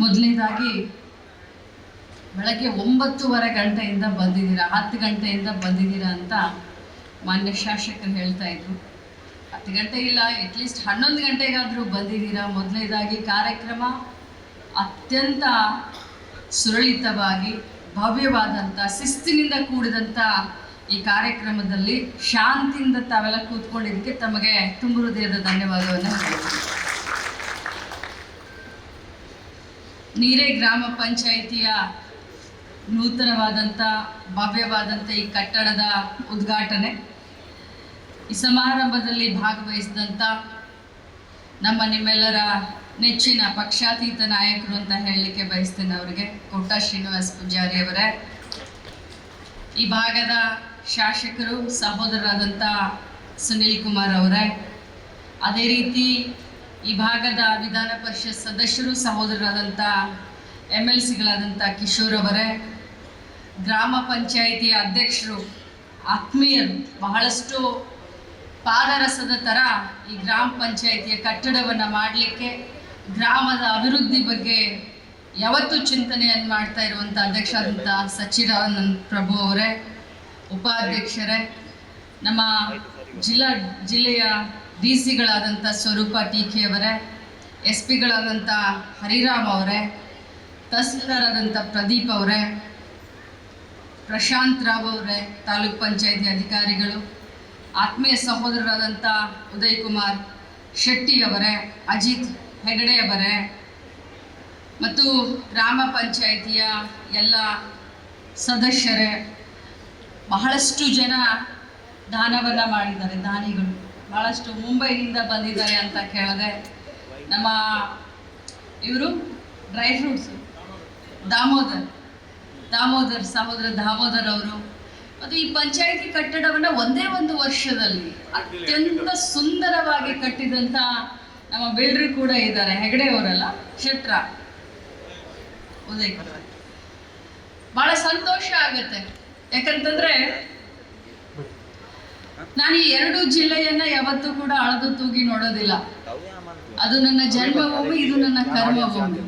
ಮೊದಲನೇದಾಗಿ ಬೆಳಗ್ಗೆ ಒಂಬತ್ತೂವರೆ ಗಂಟೆಯಿಂದ ಬಂದಿದ್ದೀರಾ, ಹತ್ತು ಗಂಟೆಯಿಂದ ಬಂದಿದ್ದೀರಾ ಅಂತ ಮಾನ್ಯ ಶಾಸಕರು ಹೇಳ್ತಾ ಇದ್ರು. ಹತ್ತು ಗಂಟೆ ಇಲ್ಲ ಅಟ್ಲೀಸ್ಟ್ ಹನ್ನೊಂದು ಗಂಟೆಗಾದರೂ ಬಂದಿದ್ದೀರಾ. ಮೊದಲನೇದಾಗಿ ಕಾರ್ಯಕ್ರಮ ಅತ್ಯಂತ ಸುರಳಿತವಾಗಿ ಭವ್ಯವಾದಂಥ ಶಿಸ್ತಿನಿಂದ ಕೂಡಿದಂಥ ಈ ಕಾರ್ಯಕ್ರಮದಲ್ಲಿ ಶಾಂತಿಯಿಂದ ತಾವೆಲ್ಲ ಕೂತ್ಕೊಂಡಿದ್ದಕ್ಕೆ ತಮಗೆ ತುಂಬ ಹೃದಯದ ಧನ್ಯವಾದವನ್ನು ಹೇಳ್ತೀನಿ. ನೀರೇ ಗ್ರಾಮ ಪಂಚಾಯಿತಿಯ ನೂತನವಾದಂಥ ಭವ್ಯವಾದಂಥ ಈ ಕಟ್ಟಡದ ಉದ್ಘಾಟನೆ. ಈ ಸಮಾರಂಭದಲ್ಲಿ ಭಾಗವಹಿಸಿದಂಥ ನಮ್ಮ ನಿಮ್ಮೆಲ್ಲರ ನೆಚ್ಚಿನ ಪಕ್ಷಾತೀತ ನಾಯಕರು ಅಂತ ಹೇಳಲಿಕ್ಕೆ ಬಯಸ್ತೇನೆ ಅವರಿಗೆ, ಕೋಟ ಶ್ರೀನಿವಾಸ್ ಪೂಜಾರಿ ಅವರೇ. ಈ ಭಾಗದ ಶಾಸಕರು ಸಹೋದರರಾದಂಥ ಸುನಿಲ್ ಕುಮಾರ್ ಅವರೇ. ಅದೇ ರೀತಿ ಈ ಭಾಗದ ವಿಧಾನ ಪರಿಷತ್ ಸದಸ್ಯರು ಸಹೋದರರಾದಂಥ ಎಂ ಎಲ್ ಸಿಗಳಾದಂಥ ಕಿಶೋರ್ ಅವರೇ, ಗ್ರಾಮ ಪಂಚಾಯಿತಿಯ ಅಧ್ಯಕ್ಷರು, ಆತ್ಮೀಯರು, ಬಹಳಷ್ಟು ಪಾದರಸದ ಥರ ಈ ಗ್ರಾಮ ಪಂಚಾಯಿತಿಯ ಕಟ್ಟಡವನ್ನು ಮಾಡಲಿಕ್ಕೆ, ಗ್ರಾಮದ ಅಭಿವೃದ್ಧಿ ಬಗ್ಗೆ ಯಾವತ್ತೂ ಚಿಂತನೆಯನ್ನು ಮಾಡ್ತಾ ಇರುವಂಥ ಅಧ್ಯಕ್ಷರಾದಂಥ ಸಚಿದಾನಂದ ಪ್ರಭು ಅವರೇ, ಉಪಾಧ್ಯಕ್ಷರೇ, ನಮ್ಮ ಜಿಲ್ಲಾ, ಜಿಲ್ಲೆಯ ಡಿ ಸಿಗಳಾದಂಥ ಸ್ವರೂಪ ಟೀಕೆ ಅವರೇ ಎಸ್ ಪಿಗಳಾದಂಥ ಹರಿರಾಮ್ ಅವರೇ, ತಹಸೀಲ್ದಾರಾದಂಥ ಪ್ರದೀಪ್ ಅವರೇ, ಪ್ರಶಾಂತ್ ರಾವ್ ಅವರೇ, ತಾಲೂಕ್ ಪಂಚಾಯತಿ ಅಧಿಕಾರಿಗಳು, ಆತ್ಮೀಯ ಸಹೋದರರಾದಂಥ ಉದಯ್ ಕುಮಾರ್ ಶೆಟ್ಟಿ ಅವರೇ, ಅಜಿತ್ ಹೆಗಡೆ ಅವರೇ, ಮತ್ತು ಗ್ರಾಮ ಪಂಚಾಯಿತಿಯ ಎಲ್ಲ ಸದಸ್ಯರೇ, ಬಹಳಷ್ಟು ಜನ ದಾನವನ್ನು ಮಾಡಿದ್ದಾರೆ, ದಾನಿಗಳು. ಬಹಳಷ್ಟು ಮುಂಬೈನಿಂದ ಬಂದಿದ್ದಾರೆ ಅಂತ ಕೇಳಿದೆ ನಮ್ಮ ಇವರು ಡ್ರೈ ಫ್ರೂಟ್ಸ್, ದಾಮೋದರ್ ದಾಮೋದರ್ ಸಹೋದರ ದಾಮೋದರ್ ಅವರು. ಮತ್ತು ಈ ಪಂಚಾಯಿತಿ ಕಟ್ಟಡವನ್ನ ಒಂದೇ ಒಂದು ವರ್ಷದಲ್ಲಿ ಅತ್ಯಂತ ಸುಂದರವಾಗಿ ಕಟ್ಟಿದಂಥ ನಮ್ಮ ಬಿಲ್ಡರ್ ಕೂಡ ಇದ್ದಾರೆ. ಹೆಗಡೆ ಅವರಲ್ಲ, ಶೆಟ್ರ ಉದಯ್ ಬಹಳ ಸಂತೋಷ ಆಗುತ್ತೆ. ಯಾಕಂತಂದ್ರೆ ನಾನು ಈ ಎರಡು ಜಿಲ್ಲೆಯನ್ನ ಯಾವತ್ತೂ ಕೂಡ ಅಳದು ತೂಗಿ ನೋಡೋದಿಲ್ಲ. ಅದು ನನ್ನ ಜನ್ಮಭೂಮಿ, ಇದು ನನ್ನ ಕರ್ಮಭೂಮಿ.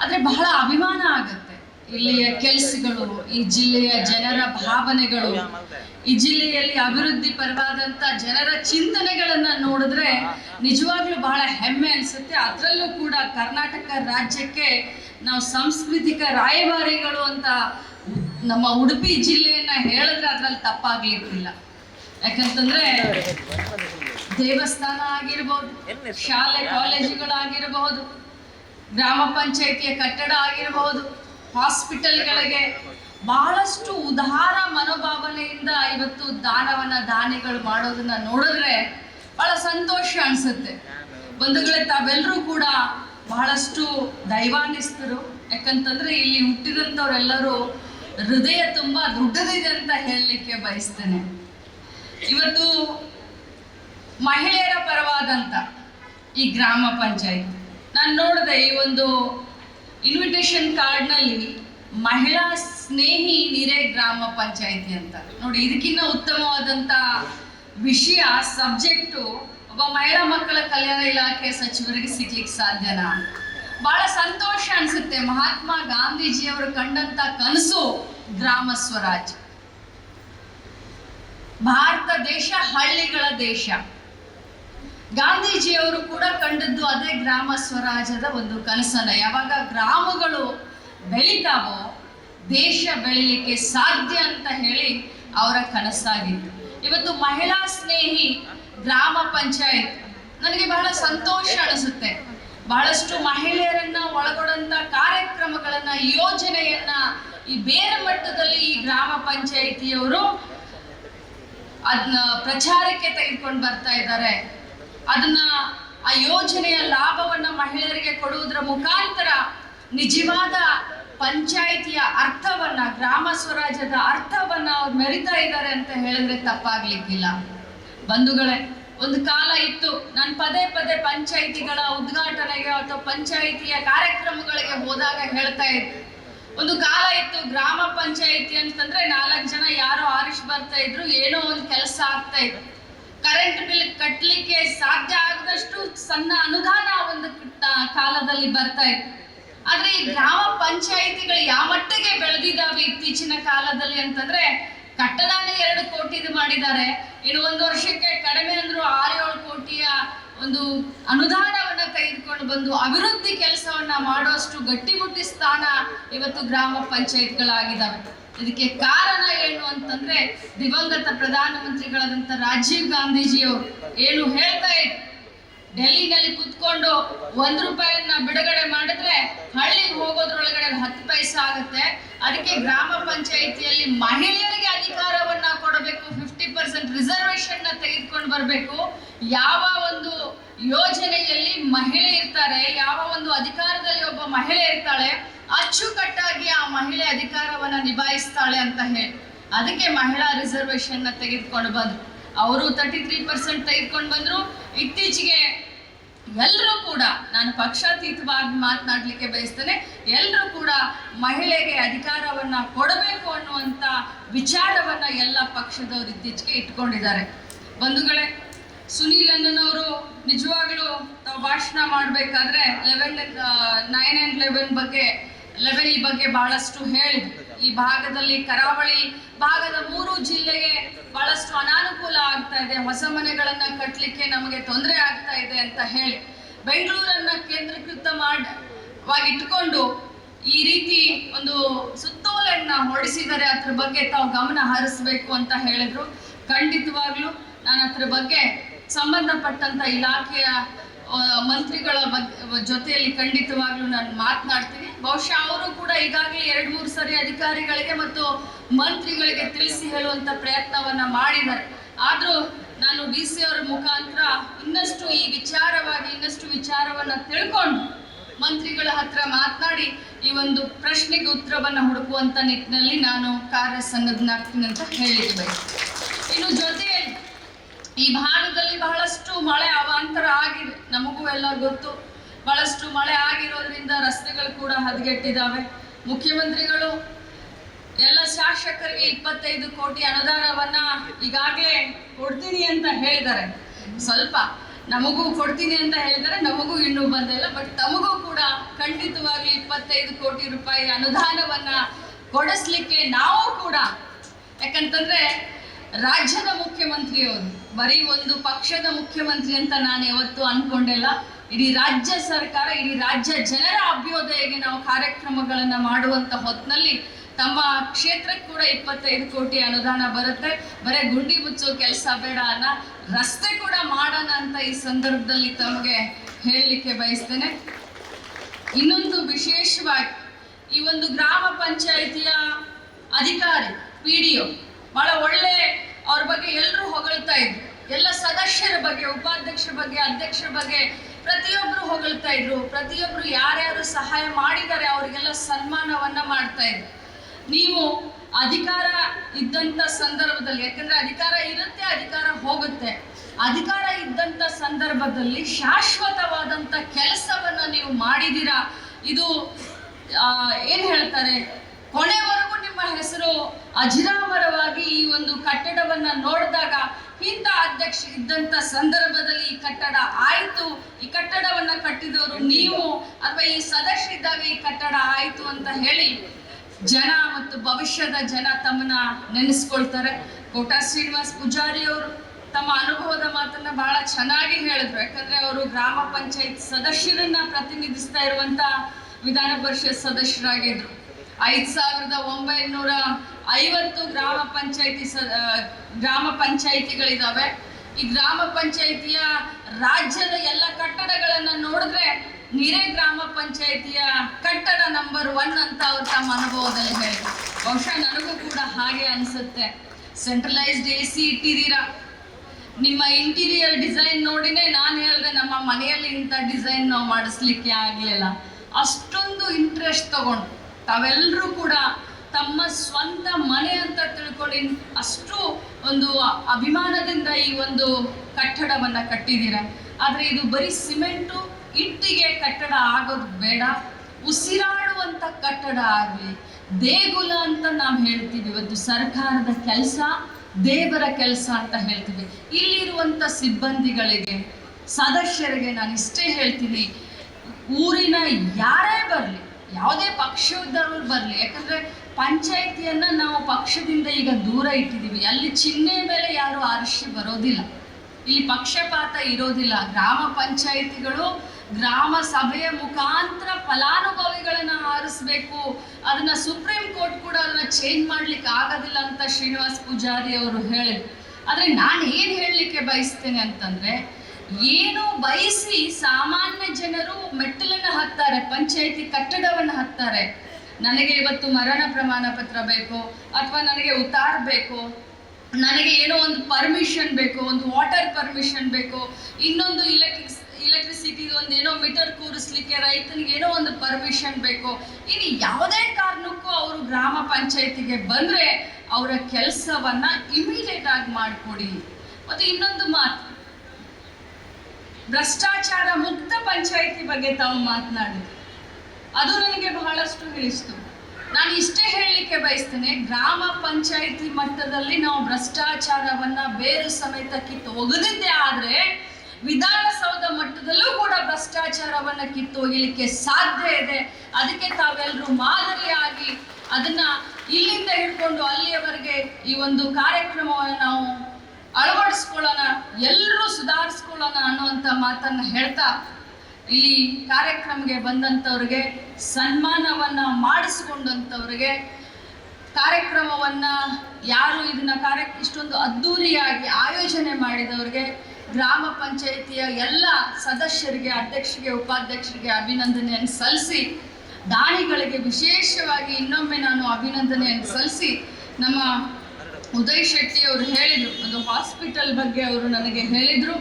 ಆದ್ರೆ ಬಹಳ ಅಭಿಮಾನ ಆಗತ್ತೆ. ಇಲ್ಲಿಯ ಕೆಲಸಗಳು, ಈ ಜಿಲ್ಲೆಯ ಜನರ ಭಾವನೆಗಳು, ಈ ಜಿಲ್ಲೆಯಲ್ಲಿ ಅಭಿವೃದ್ಧಿ ಪರವಾದಂತ ಜನರ ಚಿಂತನೆಗಳನ್ನ ನೋಡಿದ್ರೆ ನಿಜವಾಗ್ಲೂ ಬಹಳ ಹೆಮ್ಮೆ ಅನ್ಸುತ್ತೆ. ಅದರಲ್ಲೂ ಕೂಡ ಕರ್ನಾಟಕ ರಾಜ್ಯಕ್ಕೆ ನಾವು ಸಾಂಸ್ಕೃತಿಕ ರಾಯಭಾರಿಗಳು ಅಂತ ನಮ್ಮ ಉಡುಪಿ ಜಿಲ್ಲೆಯನ್ನ ಹೇಳಿದ್ರೆ ಅದ್ರಲ್ಲಿ ತಪ್ಪಾಗ್ಲಿಕ್ಕಿಲ್ಲ. ಯಾಕಂತಂದ್ರೆ ದೇವಸ್ಥಾನ ಆಗಿರ್ಬೋದು, ಶಾಲೆ ಕಾಲೇಜುಗಳಾಗಿರಬಹುದು ಗ್ರಾಮ ಪಂಚಾಯಿತಿಯ ಕಟ್ಟಡ ಆಗಿರಬಹುದು ಹಾಸ್ಪಿಟಲ್ಗಳಿಗೆ ಬಹಳಷ್ಟು ಉದಾರ ಮನೋಭಾವನೆಯಿಂದ ಇವತ್ತು ದಾನವನ್ನ, ದಾನಿಗಳು ಮಾಡೋದನ್ನ ನೋಡಿದ್ರೆ ಬಹಳ ಸಂತೋಷ ಅನ್ಸುತ್ತೆ. ಬಂಧುಗಳೇ, ತಾವೆಲ್ಲರೂ ಕೂಡ ಬಹಳಷ್ಟು ದೈವಾನಿಸ್ತರು. ಯಾಕಂತಂದ್ರೆ ಇಲ್ಲಿ ಹುಟ್ಟಿದಂಥವ್ರೆಲ್ಲರೂ ಹೃದಯ ತುಂಬಾ ದೊಡ್ಡದಿದೆ ಅಂತ ಹೇಳಲಿಕ್ಕೆ ಬಯಸ್ತೇನೆ. ಇವತ್ತು ಮಹಿಳೆಯರ ಪರವಾದಂತ ಈ ಗ್ರಾಮ ಪಂಚಾಯತ್. ನಾನು ನೋಡಿದೆ ಈ ಒಂದು ಇನ್ವಿಟೇಷನ್ ಕಾರ್ಡ್ನಲ್ಲಿ ಮಹಿಳಾ ಸ್ನೇಹಿ ನಿರೆ ಗ್ರಾಮ ಪಂಚಾಯಿತಿ ಅಂತ. ನೋಡಿ, ಇದಕ್ಕಿಂತ ಉತ್ತಮವಾದಂತ ವಿಷಯ ಸಬ್ಜೆಕ್ಟು ಒಬ್ಬ ಮಹಿಳಾ ಮಕ್ಕಳ ಕಲ್ಯಾಣ ಇಲಾಖೆ ಸಚಿವರಿಗೆ ಸಿಗ್ಲಿಕ್ಕೆ ಸಾಧ್ಯನಾ? ಬಹಳ ಸಂತೋಷ ಅನ್ಸುತ್ತೆ ಮಹಾತ್ಮ ಗಾಂಧೀಜಿಯವರು ಕಂಡಂತ ಕನಸು ಗ್ರಾಮ ಸ್ವರಾಜ್ ಭಾರತ ದೇಶ, ಹಳ್ಳಿಗಳ ದೇಶ. ಗಾಂಧೀಜಿಯವರು ಕೂಡ ಕಂಡದ್ದು ಅದೇ ಗ್ರಾಮ ಸ್ವರಾಜ್ಯದ ಒಂದು ಕನಸನ್ನ ಯಾವಾಗ ಗ್ರಾಮಗಳು ಬೆಳಿತಾವೋ, ದೇಶ ಬೆಳಿಲಿಕ್ಕೆ ಸಾಧ್ಯ ಅಂತ ಹೇಳಿ ಅವರ ಕನಸಾಗಿತ್ತು. ಇವತ್ತು ಮಹಿಳಾ ಸ್ನೇಹಿ ಗ್ರಾಮ ಪಂಚಾಯತ್, ನನಗೆ ಬಹಳ ಸಂತೋಷ ಅನಿಸುತ್ತೆ. ಬಹಳಷ್ಟು ಮಹಿಳೆಯರನ್ನ ಒಳಗೊಂಡಂತ ಕಾರ್ಯಕ್ರಮಗಳನ್ನ, ಯೋಜನೆಯನ್ನ ಈ ಬೇರೆ ಮಟ್ಟದಲ್ಲಿ ಈ ಗ್ರಾಮ ಪಂಚಾಯಿತಿಯವರು ಅದನ್ನ ಪ್ರಚಾರಕ್ಕೆ ತೆಗೆದುಕೊಂಡು ಬರ್ತಾ ಇದ್ದಾರೆ. ಅದನ್ನ ಆ ಯೋಜನೆಯ ಲಾಭವನ್ನ ಮಹಿಳೆಯರಿಗೆ ಕೊಡುವುದರ ಮುಖಾಂತರ ನಿಜವಾದ ಪಂಚಾಯಿತಿಯ ಅರ್ಥವನ್ನ, ಗ್ರಾಮ ಸ್ವರಾಜ್ಯದ ಅರ್ಥವನ್ನ ಅವ್ರು ಮೆರಿತಾ ಇದ್ದಾರೆ ಅಂತ ಹೇಳಿದ್ರೆ ತಪ್ಪಾಗ್ಲಿಕ್ಕಿಲ್ಲ. ಬಂಧುಗಳೇ, ಒಂದು ಕಾಲ ಇತ್ತು ನಾನು ಪದೇ ಪದೇ ಪಂಚಾಯಿತಿಗಳ ಉದ್ಘಾಟನೆಗೆ ಅಥವಾ ಪಂಚಾಯಿತಿಯ ಕಾರ್ಯಕ್ರಮಗಳಿಗೆ ಹೋದಾಗ ಹೇಳ್ತಾ ಇದ್ದೆ. ಒಂದು ಕಾಲ ಇತ್ತು ಗ್ರಾಮ ಪಂಚಾಯಿತಿ ಅಂತಂದ್ರೆ ನಾಲ್ಕು ಜನ ಯಾರು ಆರಿಸ್ ಬರ್ತಾ ಇದ್ರು, ಏನೋ ಒಂದು ಕೆಲಸ ಆಗ್ತಾ ಇದ್ರು ಕರೆಂಟ್ ಬಿಲ್ ಕಟ್ಟಲಿಕ್ಕೆ ಸಾಧ್ಯ ಆಗದಷ್ಟು ಸಣ್ಣ ಅನುದಾನ ಒಂದು ಕಾಲದಲ್ಲಿ ಬರ್ತಾ ಇತ್ತು. ಆದ್ರೆ ಈ ಗ್ರಾಮ ಪಂಚಾಯಿತಿಗಳು ಯಾವ ಮಟ್ಟಿಗೆ ಬೆಳೆದಿದ್ದಾವೆ ಇತ್ತೀಚಿನ ಕಾಲದಲ್ಲಿ ಅಂತಂದ್ರೆ, ಕಟ್ಟಡನೇ ಎರಡು ಕೋಟಿದು ಮಾಡಿದ್ದಾರೆ. ಇನ್ನು ಒಂದು ವರ್ಷಕ್ಕೆ ಕಡಿಮೆ ಅಂದ್ರೂ ಆರು ಏಳು ಕೋಟಿಯ ಒಂದು ಅನುದಾನವನ್ನ ತೆಗೆದುಕೊಂಡು ಬಂದು ಅಭಿವೃದ್ಧಿ ಕೆಲಸವನ್ನ ಮಾಡುವಷ್ಟು ಗಟ್ಟಿಮುಟ್ಟಿ ಸ್ಥಾನ ಇವತ್ತು ಗ್ರಾಮ ಪಂಚಾಯತ್ಗಳಾಗಿದ್ದಾವೆ ಇದಕ್ಕೆ ಕಾರಣ ಏನು ಅಂತಂದ್ರೆ ದಿವಂಗತ ಪ್ರಧಾನಮಂತ್ರಿಗಳಾದಂಥ ರಾಜೀವ್ ಗಾಂಧೀಜಿಯವರು ಏನು ಹೇಳ್ತಾ ಇದ್ರು. ಡೆಲ್ಲಿನಲ್ಲಿ ಕುತ್ಕೊಂಡು ಒಂದ್ ರೂಪಾಯಿಯನ್ನ ಬಿಡುಗಡೆ ಮಾಡಿದ್ರೆ ಹಳ್ಳಿಗೆ ಹೋಗೋದ್ರೊಳಗಡೆ ಹತ್ತು ಪೈಸೆ ಆಗುತ್ತೆ. ಅದಕ್ಕೆ ಗ್ರಾಮ ಪಂಚಾಯಿತಿಯಲ್ಲಿ ಮಹಿಳೆಯರಿಗೆ ಅಧಿಕಾರವನ್ನ ಕೊಡಬೇಕು ಫಿಫ್ಟಿ ಪರ್ಸೆಂಟ್ ರಿಸರ್ವೇಶನ್ನ ತೆಗೆದುಕೊಂಡು ಬರಬೇಕು. ಯಾವ ಒಂದು ಯೋಜನೆಯಲ್ಲಿ ಮಹಿಳೆ ಇರ್ತಾರೆ, ಯಾವ ಒಂದು ಅಧಿಕಾರದಲ್ಲಿ ಒಬ್ಬ ಮಹಿಳೆ ಇರ್ತಾಳೆ, ಅಚ್ಚುಕಟ್ಟಾಗಿ ಆ ಮಹಿಳೆ ಅಧಿಕಾರವನ್ನ ನಿಭಾಯಿಸ್ತಾಳೆ ಅಂತ ಹೇಳಿ. ಅದಕ್ಕೆ ಮಹಿಳಾ ರಿಸರ್ವೇಶನ್ ತೆಗೆದುಕೊಂಡು ಬಂದ್ರು. ಅವರು ತರ್ಟಿ ತ್ರೀ ಪರ್ಸೆಂಟ್ ತೆಗೆದುಕೊಂಡು ಬಂದ್ರು. ಇತ್ತೀಚೆಗೆ ಎಲ್ಲರೂ ಕೂಡ, ನಾನು ಪಕ್ಷಾತೀತವಾಗಿ ಮಾತನಾಡಲಿಕ್ಕೆ ಬಯಸ್ತೇನೆ ಎಲ್ಲರೂ ಕೂಡ ಮಹಿಳೆಗೆ ಅಧಿಕಾರವನ್ನ ಕೊಡಬೇಕು ಅನ್ನುವಂತ ವಿಚಾರವನ್ನ ಎಲ್ಲ ಪಕ್ಷದವರು ಇತ್ತೀಚೆಗೆ ಇಟ್ಕೊಂಡಿದ್ದಾರೆ. ಬಂಧುಗಳೇ ಸುನೀಲ್ ಅನ್ನನವರು ನಿಜವಾಗ್ಲೂ ತಾವು ಭಾಷಣ ಮಾಡಬೇಕಾದ್ರೆ ಲೆವೆನ್ ನೈನ್ ಆ್ಯಂಡ್ ಲೆವೆನ್ ಬಗ್ಗೆ ಲೆವೆನ್ ಈ ಬಗ್ಗೆ ಬಹಳಷ್ಟು ಹೇಳಿದ್ರು. ಈ ಭಾಗದಲ್ಲಿ ಕರಾವಳಿ, ಭಾಗದ ಮೂರು ಜಿಲ್ಲೆಗೆ ಬಹಳಷ್ಟು ಅನಾನುಕೂಲ ಆಗ್ತಾ ಇದೆ. ಹೊಸ ಮನೆಗಳನ್ನ ಕಟ್ಟಲಿಕ್ಕೆ ನಮಗೆ ತೊಂದರೆ ಆಗ್ತಾ ಇದೆ ಅಂತ ಹೇಳಿ ಬೆಂಗಳೂರನ್ನ ಕೇಂದ್ರೀಕೃತ ಮಾಡಿಟ್ಕೊಂಡು ಈ ರೀತಿ ಒಂದು ಸುತ್ತೋಲೆಯನ್ನ ಹೊರಡಿಸಿದರೆ ಅದ್ರ ಬಗ್ಗೆ ತಾವು ಗಮನ ಹರಿಸಬೇಕು ಅಂತ ಹೇಳಿದ್ರು. ಖಂಡಿತವಾಗ್ಲೂ ನಾನು ಅದ್ರ ಬಗ್ಗೆ ಸಂಬಂಧಪಟ್ಟಂತ ಇಲಾಖೆಯ ಮಂತ್ರಿಗಳ ಬಗ್ಗೆ ಜೊತೆಯಲ್ಲಿ ಖಂಡಿತವಾಗ್ಲೂ ನಾನು ಮಾತನಾಡ್ತೀನಿ. ಬಹುಶಃ ಅವರು ಕೂಡ ಈಗಾಗಲೇ ಎರಡು, ಮೂರು ಸರಿ ಅಧಿಕಾರಿಗಳಿಗೆ ಮತ್ತು ಮಂತ್ರಿಗಳಿಗೆ ತಿಳಿಸಿ ಹೇಳುವಂತ ಪ್ರಯತ್ನವನ್ನ ಮಾಡಿದ್ದಾರೆ. ಆದ್ರೂ ನಾನು ಡಿ ಸಿ ಅವರ ಮುಖಾಂತರ ಇನ್ನಷ್ಟು ಈ ವಿಚಾರವಾಗಿ, ಇನ್ನಷ್ಟು ವಿಚಾರವನ್ನ ತಿಳ್ಕೊಂಡು ಮಂತ್ರಿಗಳ ಹತ್ರ ಮಾತನಾಡಿ ಈ ಒಂದು ಪ್ರಶ್ನೆಗೆ ಉತ್ತರವನ್ನ ಹುಡುಕುವಂತ ನಿಟ್ಟಿನಲ್ಲಿ ನಾನು ಕಾರ್ಯ ಅಂತ ಹೇಳಿದ್ದೆ ಇನ್ನು ಜೊತೆಯಲ್ಲಿ ಈ ಭಾಗದಲ್ಲಿ ಬಹಳಷ್ಟು ಮಳೆ ಅವಾಂತರ ಆಗಿದೆ. ನಮಗೂ ಎಲ್ಲ ಗೊತ್ತು. ಬಹಳಷ್ಟು ಮಳೆ ಆಗಿರೋದ್ರಿಂದ ರಸ್ತೆಗಳು ಕೂಡ ಹದಗೆಟ್ಟಿದ್ದಾವೆ. ಮುಖ್ಯಮಂತ್ರಿಗಳು, ಎಲ್ಲ ಶಾಸಕರಿಗೆ ಇಪ್ಪತ್ತೈದು ಕೋಟಿ ಅನುದಾನವನ್ನ ಈಗಾಗಲೇ ಕೊಡ್ತೀನಿ ಅಂತ ಹೇಳಿದ್ದಾರೆ. ಸ್ವಲ್ಪ ನಮಗೂ ಕೊಡ್ತೀನಿ ಅಂತ ಹೇಳಿದ್ದಾರೆ, ನಮಗೂ ಇನ್ನೂ ಬಂದಿಲ್ಲ, ಬಟ್ ತಮಗೂ ಕೂಡ ಖಂಡಿತವಾಗಿ ಇಪ್ಪತ್ತೈದು ಕೋಟಿ ರೂಪಾಯಿ ಅನುದಾನವನ್ನ ಕೊಡಿಸ್ಲಿಕ್ಕೆ ನಾವು ಕೂಡ, ಯಾಕಂತಂದ್ರೆ ರಾಜ್ಯದ ಮುಖ್ಯಮಂತ್ರಿಯವರು, ಬರೀ ಒಂದು ಪಕ್ಷದ ಮುಖ್ಯಮಂತ್ರಿ ಅಂತ ನಾನು ಯಾವತ್ತು ಅನ್ಕೊಂಡಿಲ್ಲ ಇಡೀ ರಾಜ್ಯ ಸರ್ಕಾರ, ಇಡೀ ರಾಜ್ಯ ಜನರ ಅಭ್ಯುದಯಗೆ ನಾವು ಕಾರ್ಯಕ್ರಮಗಳನ್ನು ಮಾಡುವಂತ ಹೊತ್ತಿನಲ್ಲಿ ತಮ್ಮ ಕ್ಷೇತ್ರಕ್ಕೆ ಕೂಡ ಇಪ್ಪತ್ತೈದು ಕೋಟಿ ಅನುದಾನ ಬರುತ್ತೆ. ಬರೀ ಗುಂಡಿ ಮುಚ್ಚೋ ಕೆಲಸ ಬೇಡ ಅನ್ನ ರಸ್ತೆ ಕೂಡ ಮಾಡೋಣ ಅಂತ ಈ ಸಂದರ್ಭದಲ್ಲಿ ತಮಗೆ ಹೇಳಲಿಕ್ಕೆ ಬಯಸ್ತೇನೆ. ಇನ್ನೊಂದು ವಿಶೇಷವಾಗಿ, ಈ ಒಂದು ಗ್ರಾಮ ಪಂಚಾಯಿತಿಯ ಅಧಿಕಾರಿ, ಪಿ ಡಿ ಒ, ಬಹಳ ಒಳ್ಳೆ ಅವ್ರ ಬಗ್ಗೆ ಎಲ್ಲರೂ ಹೊಗಳ್ತಾ ಇದ್ರು. ಎಲ್ಲ ಸದಸ್ಯರ ಬಗ್ಗೆ, ಉಪಾಧ್ಯಕ್ಷರ ಬಗ್ಗೆ, ಅಧ್ಯಕ್ಷರ ಬಗ್ಗೆ ಪ್ರತಿಯೊಬ್ಬರು ಹೊಗಳ್ತಾ ಇದ್ರು. ಪ್ರತಿಯೊಬ್ಬರು ಯಾರ್ಯಾರು ಸಹಾಯ ಮಾಡಿದ್ದಾರೆ ಅವರಿಗೆಲ್ಲ ಸನ್ಮಾನವನ್ನ ಮಾಡ್ತಾ ಇದ್ರು. ನೀವು ಅಧಿಕಾರ ಇದ್ದಂತ ಸಂದರ್ಭದಲ್ಲಿ, ಯಾಕಂದ್ರೆ ಅಧಿಕಾರ ಇರುತ್ತೆ, ಅಧಿಕಾರ ಹೋಗುತ್ತೆ. ಅಧಿಕಾರ ಇದ್ದಂತ ಸಂದರ್ಭದಲ್ಲಿ ಶಾಶ್ವತವಾದಂತ ಕೆಲಸವನ್ನ ನೀವು ಮಾಡಿದ್ದೀರಾ? ಇದು ಏನು ಹೇಳ್ತಾರೆ? ಕೊನೆವರೆಗೂ ಹೆಸರು ಅಜಿರಾಮರವಾಗಿ ಈ ಒಂದು ಕಟ್ಟಡವನ್ನ ನೋಡಿದಾಗ ಇಂಥ ಅಧ್ಯಕ್ಷ ಇದ್ದಂತ ಸಂದರ್ಭದಲ್ಲಿ ಈ ಕಟ್ಟಡ ಆಯಿತು, ಈ ಕಟ್ಟಡವನ್ನ ಕಟ್ಟಿದವರು ನೀವು ಅಥವಾ ಈ ಸದಸ್ಯ ಇದ್ದಾಗ ಈ ಕಟ್ಟಡ ಆಯಿತು ಅಂತ ಹೇಳಿ ಜನ ಮತ್ತು ಭವಿಷ್ಯದ ಜನ ತಮ್ಮನ್ನ ನೆನೆಸ್ಕೊಳ್ತಾರೆ. ಕೋಟಾ ಶ್ರೀನಿವಾಸ್ ಪೂಜಾರಿ ಅವರು ತಮ್ಮ ಅನುಭವದ ಮಾತನ್ನ ಬಹಳ ಚೆನ್ನಾಗಿ ಹೇಳಿದ್ರು. ಯಾಕಂದ್ರೆ ಅವರು ಗ್ರಾಮ ಪಂಚಾಯತ್ ಸದಸ್ಯರನ್ನ ಪ್ರತಿನಿಧಿಸ್ತಾ ಇರುವಂತ ವಿಧಾನ ಪರಿಷತ್ ಸದಸ್ಯರಾಗಿದ್ರು. ಐದ್ ಸಾವಿರದ ಒಂಬೈನೂರ ಐವತ್ತು ಗ್ರಾಮ ಪಂಚಾಯತಿ ಸ ಗ್ರಾಮ ಪಂಚಾಯಿತಿಗಳಿದ್ದಾವೆ ಈ ಗ್ರಾಮ ಪಂಚಾಯಿತಿಯ ರಾಜ್ಯದ ಎಲ್ಲ ಕಟ್ಟಡಗಳನ್ನು ನೋಡಿದ್ರೆ ನಿರೇ ಗ್ರಾಮ ಪಂಚಾಯಿತಿಯ ಕಟ್ಟಡ ನಂಬರ್ ಒನ್ ಅಂತ ಅವ್ರು ತಮ್ಮ ಅನುಭವದಲ್ಲಿ ಹೇಳಿದ್ರು. ಬಹುಶಃ ನನಗೂ ಕೂಡ ಹಾಗೆ ಅನ್ಸುತ್ತೆ. ಸೆಂಟ್ರಲೈಸ್ಡ್ ಎ ಸಿ ಇಟ್ಟಿದ್ದೀರಾ? ನಿಮ್ಮ ಇಂಟೀರಿಯರ್ ಡಿಸೈನ್ ನೋಡಿನೇ ನಾನು ಹೇಳಿದೆ ನಮ್ಮ ಮನೆಯಲ್ಲಿ ಇಂಥ ಡಿಸೈನ್ ನಾವು ಮಾಡಿಸ್ಲಿಕ್ಕೆ ಆಗಲಿಲ್ಲ. ಅಷ್ಟೊಂದು ಇಂಟ್ರೆಸ್ಟ್ ತಗೊಂಡು. ತಾವೆಲ್ಲರೂ ಕೂಡ ತಮ್ಮ ಸ್ವಂತ ಮನೆ ಅಂತ ತಿಳ್ಕೊಳ್ಳಿ. ಅಷ್ಟು ಒಂದು ಅಭಿಮಾನದಿಂದ ಈ ಒಂದು ಕಟ್ಟಡವನ್ನ ಕಟ್ಟಿದ್ದೀರ? ಆದ್ರೆ ಇದು ಬರೀ ಸಿಮೆಂಟು, ಇಟ್ಟಿಗೆ ಕಟ್ಟಡ ಆಗೋದು ಬೇಡ. ಉಸಿರಾಡುವಂತ ಕಟ್ಟಡ ಆಗಲಿ, ದೇಗುಲ ಅಂತ ನಾವು ಹೇಳ್ತೀವಿ. ಇವತ್ತು ಸರ್ಕಾರದ ಕೆಲಸ, ದೇವರ ಕೆಲಸ ಅಂತ ಹೇಳ್ತೀವಿ. ಇಲ್ಲಿರುವಂತ ಸಿಬ್ಬಂದಿಗಳಿಗೆ, ಸದಸ್ಯರಿಗೆ ನಾನು ಇಷ್ಟೇ ಹೇಳ್ತೀನಿ, ಊರಿನ ಯಾರೇ ಬರಲಿ ಯಾವುದೇ ಪಕ್ಷದವರು ಬರಲಿ, ಯಾಕಂದ್ರೆ ಪಂಚಾಯಿತಿಯನ್ನ ನಾವು ಪಕ್ಷದಿಂದ ಈಗ ದೂರ ಇಟ್ಟಿದ್ದೀವಿ ಅಲ್ಲಿ ಚಿಹ್ನೆ ಮೇಲೆ ಯಾರು ಆರಿಸಿ ಬರೋದಿಲ್ಲ. ಇಲ್ಲಿ ಪಕ್ಷಪಾತ ಇರೋದಿಲ್ಲ. ಗ್ರಾಮ ಪಂಚಾಯಿತಿಗಳು ಗ್ರಾಮ ಸಭೆಯ ಮುಖಾಂತರ ಫಲಾನುಭವಿಗಳನ್ನ ಆರಿಸ್ಬೇಕು. ಅದನ್ನ ಸುಪ್ರೀಂ ಕೋರ್ಟ್ ಕೂಡ ಅದನ್ನ ಚೇಂಜ್ ಮಾಡ್ಲಿಕ್ಕೆ ಆಗೋದಿಲ್ಲ ಅಂತ ಶ್ರೀನಿವಾಸ್ ಪೂಜಾರಿ ಅವರು ಹೇಳಿದ್ರು. ಆದರೆ ನಾನು ಏನು ಹೇಳಲಿಕ್ಕೆ ಬಯಸ್ತೇನೆ ಅಂತಂದ್ರೆ ಏನು ಬಯಸಿ ಸಾಮಾನ್ಯ ಜನರು ಮೆಟ್ಟಲನ್ನು ಹತ್ತಾರೆ ಪಂಚಾಯಿತಿ ಕಟ್ಟಡವನ್ನು ಹತ್ತಾರೆ ನನಗೆ ಇವತ್ತು ಮರಣ ಪ್ರಮಾಣ ಪತ್ರ ಬೇಕು, ಅಥವಾ ನನಗೆ ಉತ್ತಾರ ಬೇಕು, ನನಗೆ ಏನೋ ಒಂದು ಪರ್ಮಿಷನ್ ಬೇಕು, ಒಂದು ವಾಟರ್ ಪರ್ಮಿಷನ್ ಬೇಕು, ಇನ್ನೊಂದು ಇಲೆಕ್ಟ್ರಿಕ್ ಇಲೆಕ್ಟ್ರಿಸಿಟಿ ಒಂದು ಏನೋ ಮೀಟರ್ ಕೂರಿಸ್ಲಿಕ್ಕೆ ರೈತನಿಗೆ ಏನೋ ಒಂದು ಪರ್ಮಿಷನ್ ಬೇಕು. ಇನ್ನು ಯಾವುದೇ ಕಾರಣಕ್ಕೂ ಅವರು ಗ್ರಾಮ ಪಂಚಾಯತಿಗೆ ಬಂದರೆ ಅವರ ಕೆಲಸವನ್ನ ಇಮಿಡಿಯೇಟ್ ಆಗಿ ಮಾಡಿಕೊಡಿ. ಮತ್ತು ಇನ್ನೊಂದು ಮಾತು ಭ್ರಷ್ಟಾಚಾರ ಮುಕ್ತ ಪಂಚಾಯಿತಿ ಬಗ್ಗೆ ತಾವು ಮಾತನಾಡಿದ್ರು. ಅದು ನನಗೆ ಬಹಳಷ್ಟು ಇಳಿಸ್ತು ನಾನು ಇಷ್ಟೇ ಹೇಳಲಿಕ್ಕೆ ಬಯಸ್ತೇನೆ, ಗ್ರಾಮ ಪಂಚಾಯಿತಿ ಮಟ್ಟದಲ್ಲಿ ನಾವು ಭ್ರಷ್ಟಾಚಾರವನ್ನ ಬೇರು ಸಮೇತ ಕಿತ್ತು ಒಗೆದಿದ್ದೆ ಆದರೆ, ವಿಧಾನಸೌಧ ಮಟ್ಟದಲ್ಲೂ ಕೂಡ ಭ್ರಷ್ಟಾಚಾರವನ್ನ ಕಿತ್ತೊಗಿಲಿಕ್ಕೆ ಸಾಧ್ಯ ಇದೆ. ಅದಕ್ಕೆ ತಾವೆಲ್ಲರೂ ಮಾದರಿಯಾಗಿ ಅದನ್ನ ಇಲ್ಲಿಂದ ಹಿಡ್ಕೊಂಡು ಅಲ್ಲಿಯವರೆಗೆ ಈ ಒಂದು ಕಾರ್ಯಕ್ರಮವನ್ನು ನಾವು ಅಳವಡಿಸ್ಕೊಳ್ಳೋಣ ಎಲ್ಲರೂ ಸುಧಾರಿಸ್ಕೊಳ್ಳೋಣ ಅನ್ನುವಂಥ ಮಾತನ್ನು ಹೇಳ್ತಾ ಇಲ್ಲಿ ಕಾರ್ಯಕ್ರಮಕ್ಕೆ ಬಂದಂಥವ್ರಿಗೆ ಸನ್ಮಾನವನ್ನು ಮಾಡಿಸ್ಕೊಂಡಂಥವ್ರಿಗೆ ಕಾರ್ಯಕ್ರಮವನ್ನು ಯಾರು ಇದನ್ನ ಕಾರ್ಯ ಇಷ್ಟೊಂದು ಅದ್ಧೂರಿಯಾಗಿ ಆಯೋಜನೆ ಮಾಡಿದವರಿಗೆ ಗ್ರಾಮ ಪಂಚಾಯಿತಿಯ ಎಲ್ಲ ಸದಸ್ಯರಿಗೆ, ಅಧ್ಯಕ್ಷರಿಗೆ, ಉಪಾಧ್ಯಕ್ಷರಿಗೆ ಅಭಿನಂದನೆಯನ್ನು ಸಲ್ಲಿಸಿ, ದಾನಿಗಳಿಗೆ ವಿಶೇಷವಾಗಿ ಇನ್ನೊಮ್ಮೆ ನಾನು ಅಭಿನಂದನೆಯನ್ನು ಸಲ್ಲಿಸಿ ನಮ್ಮ ಉದಯ್ ಶೆಟ್ಟಿ ಅವರು ಹೇಳಿದರು ಒಂದು ಹಾಸ್ಪಿಟಲ್ ಬಗ್ಗೆ ಅವರು ನನಗೆ ಹೇಳಿದರು.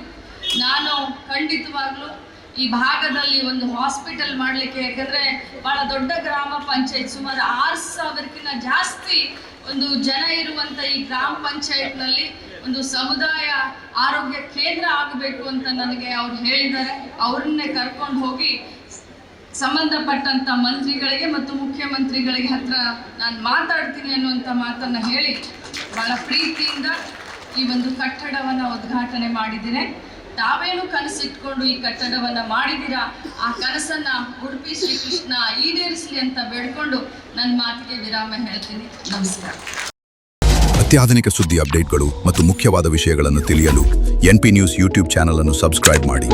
ನಾನು ಖಂಡಿತವಾಗ್ಲೂ ಈ ಭಾಗದಲ್ಲಿ ಒಂದು ಹಾಸ್ಪಿಟಲ್ ಮಾಡಲಿಕ್ಕೆ, ಯಾಕಂದರೆ ಭಾಳ ದೊಡ್ಡ ಗ್ರಾಮ ಪಂಚಾಯತ್, ಸುಮಾರು ಆರು ಸಾವಿರಕ್ಕಿಂತ ಜಾಸ್ತಿ ಒಂದು ಜನ ಇರುವಂಥ ಈ ಗ್ರಾಮ ಪಂಚಾಯತ್ನಲ್ಲಿ ಒಂದು ಸಮುದಾಯ ಆರೋಗ್ಯ ಕೇಂದ್ರ ಆಗಬೇಕು ಅಂತ ನನಗೆ ಅವ್ರು ಹೇಳಿದ್ದಾರೆ. ಅವ್ರನ್ನೇ ಕರ್ಕೊಂಡು ಹೋಗಿ ಸಂಬಂಧಪಟ್ಟಂತ ಮಂತ್ರಿಗಳಿಗೆ ಮತ್ತು ಮುಖ್ಯಮಂತ್ರಿಗಳಿಗೆ ಹತ್ರ ನಾನು ಮಾತಾಡ್ತೀನಿ ಅನ್ನುವಂಥ ಮಾತನ್ನ ಹೇಳಿ ಬಹಳ ಪ್ರೀತಿಯಿಂದ ಈ ಒಂದು ಕಟ್ಟಡವನ್ನು ಉದ್ಘಾಟನೆ ಮಾಡಿದ್ದೇನೆ. ತಾವೇನು ಕನಸಿಟ್ಕೊಂಡು ಈ ಕಟ್ಟಡವನ್ನ ಮಾಡಿದ್ದೀರಾ? ಆ ಕನಸನ್ನ ಉಡುಪಿ ಶ್ರೀಕೃಷ್ಣ ಈಡೇರಿಸಲಿ ಅಂತ ಬೇಡ್ಕೊಂಡು ನನ್ನ ಮಾತಿಗೆ ವಿರಾಮ ಹೇಳ್ತೀನಿ. ನಮಸ್ಕಾರ. ಅತ್ಯಾಧುನಿಕ ಸುದ್ದಿ ಅಪ್ಡೇಟ್ಗಳು ಮತ್ತು ಮುಖ್ಯವಾದ ವಿಷಯಗಳನ್ನು ತಿಳಿಯಲು N P news YouTube channel ಅನ್ನು ಸಬ್ಸ್ಕ್ರೈಬ್ ಮಾಡಿ.